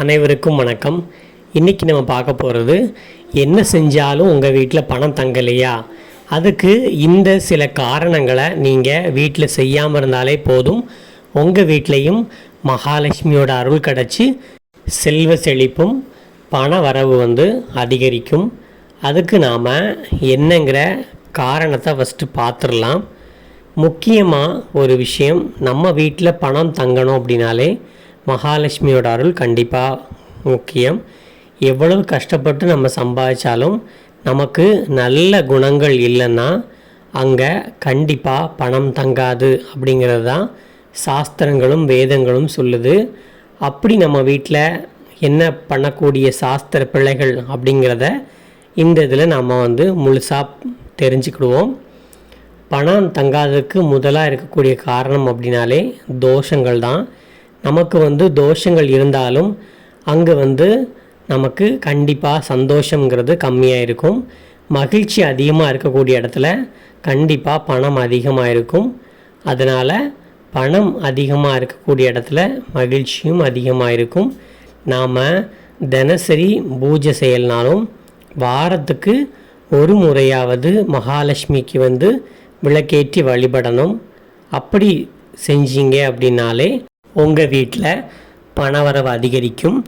அனைவருக்கும் வணக்கம். இன்றைக்கி நம்ம பார்க்க போகிறது என்ன செஞ்சாலும் உங்கள் வீட்டில் பணம் தங்கலையா? அதுக்கு இந்த சில காரணங்களை நீங்கள் வீட்டில் செய்யாமல் இருந்தாலே போதும். உங்கள் வீட்லேயும் மகாலட்சுமியோட அருள் கிடச்சி செல்வ செழிப்பும் பண வரவு வந்து அதிகரிக்கும். அதுக்கு நாம் என்னங்கிற காரணத்தை ஃபஸ்ட்டு பார்த்துடலாம். முக்கியமாக ஒரு விஷயம் நம்ம வீட்டில் பணம் தங்கணும் அப்படின்னாலே மகாலட்சுமியோட அருள் கண்டிப்பாக முக்கியம். எவ்வளவு கஷ்டப்பட்டு நம்ம சம்பாதிச்சாலும் நமக்கு நல்ல குணங்கள் இல்லைன்னா அங்கே கண்டிப்பாக பணம் தங்காது அப்படிங்கிறது தான் சாஸ்திரங்களும் வேதங்களும் சொல்லுது. அப்படி நம்ம வீட்டில் என்ன பண்ணக்கூடிய சாஸ்திர பிள்ளைகள் அப்படிங்கிறத இந்த இதில் நம்ம வந்து முழுசாக தெரிஞ்சுக்கிடுவோம். பணம் தங்காததுக்கு முதலாக இருக்கக்கூடிய காரணம் அப்படின்னாலே தோஷங்கள் தான் நமக்கு வந்து தோஷங்கள் இருந்தாலும் அங்கே வந்து நமக்கு கண்டிப்பாக சந்தோஷங்கிறது கம்மியாக இருக்கும். மகிழ்ச்சி அதிகமாக இருக்கக்கூடிய இடத்துல கண்டிப்பாக பணம் அதிகமாக இருக்கும். அதனால் பணம் அதிகமாக இருக்கக்கூடிய இடத்துல மகிழ்ச்சியும் அதிகமாக இருக்கும். நாம் தினசரி பூஜை செய்யலனாலும் வாரத்துக்கு ஒரு முறையாவது மகாலட்சுமிக்கு வந்து விளக்கேற்றி வழிபடணும். அப்படி செஞ்சீங்க அப்படின்னாலே உங்கள் வீட்டில் பணவரவு அதிகரிக்கும்.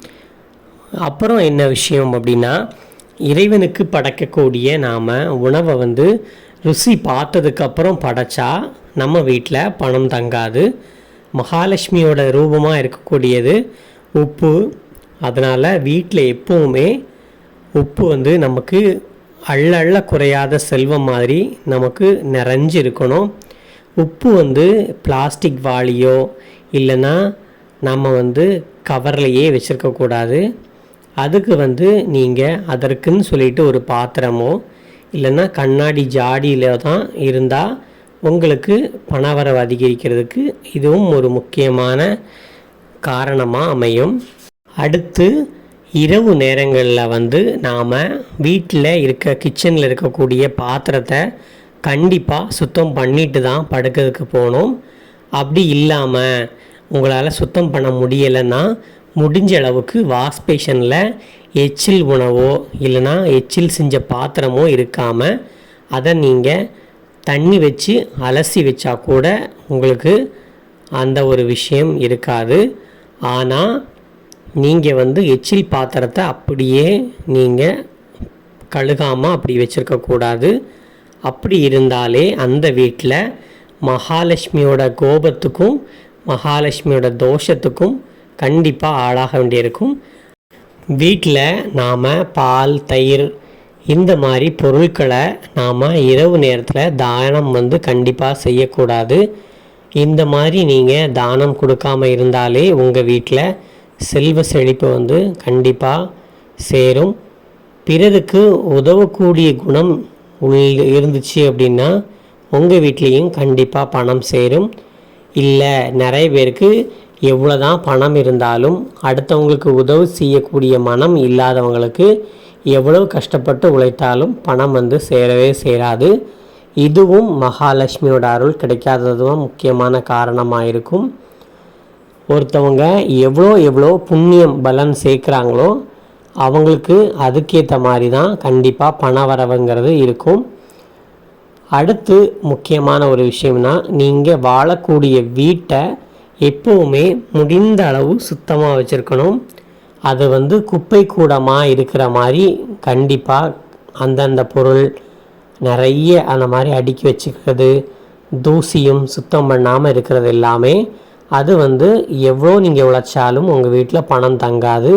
அப்புறம் என்ன விஷயம் அப்படின்னா இறைவனுக்கு படைக்கக்கூடிய நாம் உணவை வந்து ருசி பார்த்ததுக்கப்புறம் படைச்சா நம்ம வீட்டில் பணம் தங்காது. மகாலட்சுமியோட ரூபமாக இருக்கக்கூடியது உப்பு. அதனால் வீட்டில் எப்போவுமே உப்பு வந்து நமக்கு அள்ள அள்ள குறையாத செல்வம் மாதிரி நமக்கு நிறைஞ்சு இருக்கணும் உப்பு வந்து பிளாஸ்டிக் வாளியோ இல்லைன்னா நம்ம வந்து கவர்லையே வச்சுருக்கக்கூடாது அதுக்கு வந்து நீங்கள் அதற்குன்னு சொல்லிட்டு ஒரு பாத்திரமோ இல்லைன்னா கண்ணாடி ஜாடியில் தான் இருந்தால் உங்களுக்கு பணவரவு அதிகரிக்கிறதுக்கு இதுவும் ஒரு முக்கியமான காரணமாக அமையும். அடுத்து இரவு நேரங்களில் வந்து நாம் வீட்டில் இருக்க கிச்சனில் இருக்கக்கூடிய பாத்திரத்தை கண்டிப்பாக சுத்தம் பண்ணிட்டு தான் படுக்கிறதுக்கு போகணும். அப்படி இல்லாமல் உங்களால் சுத்தம் பண்ண முடியலைன்னா முடிஞ்ச அளவுக்கு வாஷ்பேஷனில் எச்சில் உணவோ இல்லைன்னா எச்சில் செஞ்ச பாத்திரமோ இருக்காமல் அதை நீங்கள் தண்ணி வச்சு அலசி வச்சா கூட உங்களுக்கு அந்த ஒரு விஷயம் இருக்காது. ஆனால் நீங்கள் வந்து எச்சில் பாத்திரத்தை அப்படியே நீங்கள் கழுகாமல் அப்படி வச்சுருக்கக்கூடாது. அப்படி இருந்தாலே அந்த வீட்டில் மகாலட்சுமியோட கோபத்துக்கும் மகாலட்சுமியோட தோஷத்துக்கும் கண்டிப்பாக ஆளாக வேண்டியிருக்கும். வீட்டில் நாம் பால் தயிர் இந்த மாதிரி பொருட்களை நாம் இரவு நேரத்தில் தானம் வந்து கண்டிப்பாக செய்யக்கூடாது. இந்த மாதிரி நீங்கள் தானம் கொடுக்காம இருந்தாலே உங்கள் வீட்டில் செல்வ செழிப்பு வந்து கண்டிப்பாக சேரும். பிறருக்கு உதவக்கூடிய குணம் உள் இருந்துச்சு அப்படின்னா உங்கள் வீட்லேயும் கண்டிப்பாக பணம் சேரும். இல்லை நிறைய பேருக்கு எவ்வளோ தான் பணம் இருந்தாலும் அடுத்தவங்களுக்கு உதவி செய்யக்கூடிய மனம் இல்லாதவங்களுக்கு எவ்வளவு கஷ்டப்பட்டு உழைத்தாலும் பணம் வந்து சேரவே சேராது. இதுவும் மகாலட்சுமியோட அருள் கிடைக்காததும் முக்கியமான காரணமாக இருக்கும் ஒருத்தவங்க எவ்வளோ எவ்வளோ புண்ணியம் பலன் சேர்க்குறாங்களோ அவங்களுக்கு அதுக்கேற்ற மாதிரி தான் கண்டிப்பாக பண வரவுங்கிறது இருக்கும். அடுத்து முக்கியமான ஒரு விஷயம்னா நீங்கள் வாழக்கூடிய வீட்டை எப்போவுமே முடிந்த அளவு சுத்தமாக வச்சுருக்கணும். அது வந்து குப்பை கூடமாக இருக்கிற மாதிரி கண்டிப்பாக அந்தந்த பொருள் நிறைய அந்த மாதிரி அடுக்கி வச்சுக்கிறது தூசியும் சுத்தம் பண்ணாமல் இருக்கிறது எல்லாமே அது வந்து எவ்வளோ நீங்கள் உழைச்சாலும் உங்கள் வீட்டில் பணம் தங்காது.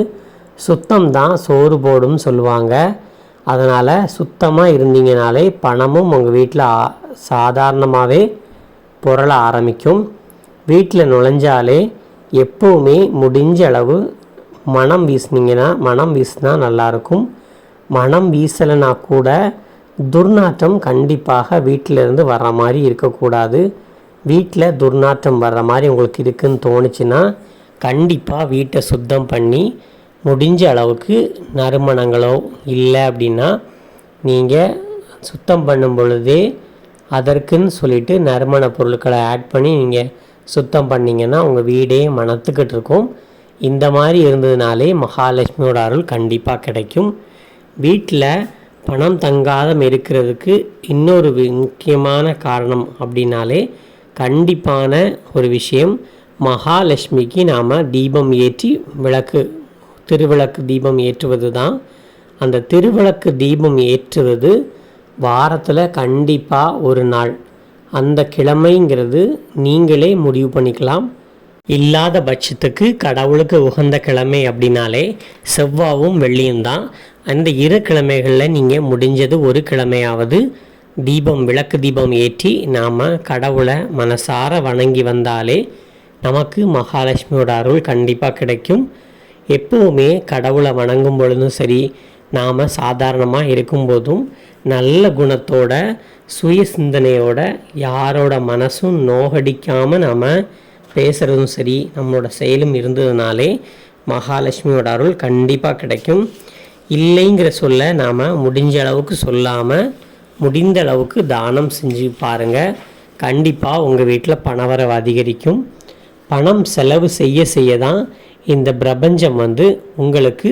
சுத்தம் தான் சோறு போடும் சொல்லுவாங்க. அதனால் சுத்தமாக இருந்தீங்கனாலே பணமும் உங்கள் வீட்டில் சாதாரணமாகவே புரள ஆரம்பிக்கும். வீட்டில் நுழைஞ்சாலே எப்போவுமே முடிஞ்ச அளவு மனம் வீசினீங்கன்னா மனம் வீசினா நல்லாயிருக்கும் மனம் வீசலைனா கூட துர்நாற்றம் கண்டிப்பாக வீட்டிலேருந்து வர்ற மாதிரி இருக்கக்கூடாது. வீட்டில் துர்நாற்றம் வர்ற மாதிரி உங்களுக்கு இருக்குன்னு தோணுச்சுன்னா கண்டிப்பாக வீட்டை சுத்தம் பண்ணி முடிஞ்ச அளவுக்கு நறுமணங்களோ இல்லை அப்படின்னா நீங்கள் சுத்தம் பண்ணும் பொழுதே அதற்குன்னு சொல்லிட்டு நறுமண பொருட்களை ஆட் பண்ணி நீங்கள் சுத்தம் பண்ணிங்கன்னா உங்கள் வீடே மணத்துக்கிட்டு இருக்கும். இந்த மாதிரி இருந்ததுனாலே மகாலட்சுமியோட அருள் கண்டிப்பாக கிடைக்கும். வீட்டில் பணம் தங்காதம் இருக்கிறதுக்கு இன்னொரு முக்கியமான காரணம் அப்படின்னாலே கண்டிப்பான ஒரு விஷயம் மகாலட்சுமிக்கு நாம் தீபம் ஏற்றி விளக்கு திருவிளக்கு தீபம் ஏற்றுவது தான் அந்த திருவிளக்கு தீபம் ஏற்றுவது வாரத்தில் கண்டிப்பாக ஒரு நாள். அந்த கிழமைங்கிறது நீங்களே முடிவு பண்ணிக்கலாம். இல்லாத பட்சத்துக்கு கடவுளுக்கு உகந்த கிழமை அப்படின்னாலே செவ்வாவும் வெள்ளியும் தான். அந்த இரு கிழமைகளில் நீங்கள் முடிஞ்சது ஒரு கிழமையாவது தீபம் விளக்கு தீபம் ஏற்றி நாம் கடவுளை மனசார வணங்கி வந்தாலே நமக்கு மகாலட்சுமியோட அருள் கண்டிப்பாக கிடைக்கும். எப்போவுமே கடவுளை வணங்கும் பொழுதும் சரி நாம் சாதாரணமாக இருக்கும்போதும் நல்ல குணத்தோட சுய சிந்தனையோட யாரோட மனசும் நோகடிக்காமல் நாம் பேசுகிறதும் சரி நம்மளோட செயலும் இருந்ததுனாலே மகாலட்சுமியோட அருள் கண்டிப்பாக கிடைக்கும். இல்லைங்கிற சொல்ல நாம் முடிஞ்ச அளவுக்கு சொல்லாமல் முடிந்த அளவுக்கு தானம் செஞ்சு பாருங்கள் கண்டிப்பாக உங்கள் வீட்டில் பணவரவு அதிகரிக்கும். பணம் செலவு செய்ய செய்ய தான் இந்த பிரபஞ்சம் வந்து உங்களுக்கு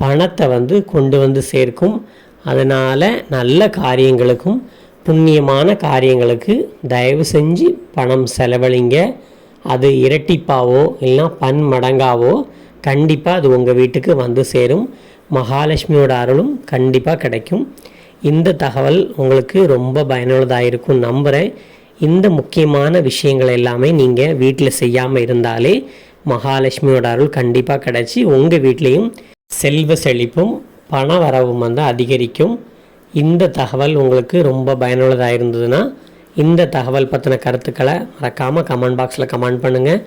பணத்தை வந்து கொண்டு வந்து சேர்க்கும். அதனால் நல்ல காரியங்களுக்கும் புண்ணியமான காரியங்களுக்கு தயவு செஞ்சு பணம் செலவழிங்க. அது இரட்டிப்பாவோ இல்லைன்னா பன்மடங்காவோ கண்டிப்பாக அது உங்கள் வீட்டுக்கு வந்து சேரும். மகாலட்சுமியோட அருளும் கண்டிப்பாக கிடைக்கும். இந்த தகவல் உங்களுக்கு ரொம்ப பயனுள்ளதாக இருக்கும் நம்புகிறேன் இந்த முக்கியமான விஷயங்கள் எல்லாமே நீங்கள் வீட்டில் செய்யாமல் இருந்தாலே மகாலட்சுமியோட அருள் கண்டிப்பாக கிடச்சி உங்கள் வீட்லேயும் செல்வ செழிப்பும் பண வரவும் வந்து அதிகரிக்கும். இந்த தகவல் உங்களுக்கு ரொம்ப பயனுள்ளதாக இருந்ததுன்னா இந்த தகவல் பற்றின கருத்துக்களை மறக்காமல் கமெண்ட் பாக்ஸில் கமெண்ட் பண்ணுங்கள்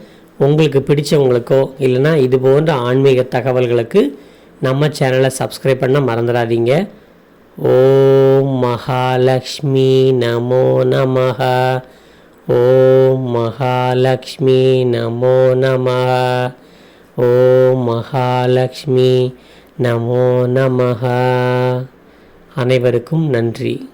உங்களுக்கு பிடிச்சவங்களுக்கோ இல்லைன்னா இது போன்ற ஆன்மீக தகவல்களுக்கு நம்ம சேனலை சப்ஸ்கிரைப் பண்ண மறந்துடாதீங்க. ஓம் மகாலக்ஷ்மி நமோ நமஹா. ஓம் மகாலக்ஷ்மி நமோ நம ஓம் மகாலக்ஷ்மி நமோ நம அனைவருக்கும் நன்றி।